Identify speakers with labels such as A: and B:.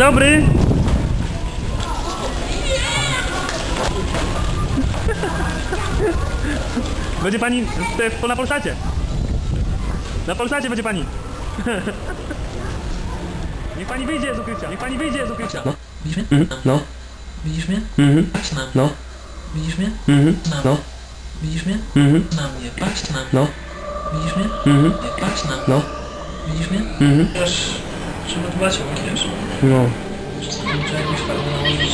A: dobry. Będzie pani w, na Polsacie. Na Polsacie będzie pani. Niech pani wyjdzie z ukrycia. Niech pani wyjdzie z ukrycia.
B: No. Widzisz mnie?
A: Mhm, no.
B: Widzisz mnie?
A: Mhm,
B: Patrz na mnie.
A: no.
B: Widzisz mnie?
A: Mhm,
B: Na
A: no.
B: Widzisz mnie?
A: Mhm,
B: Na mnie. Patrz na mnie.
A: no.
B: Widzisz mnie?
A: Mhm,
B: patrz na mnie.
A: no.
B: Widzisz mnie?
A: Mhm,
B: trzeba dbać o makijaż.
A: no.
B: Trzeba jakąś farbę nałożyć,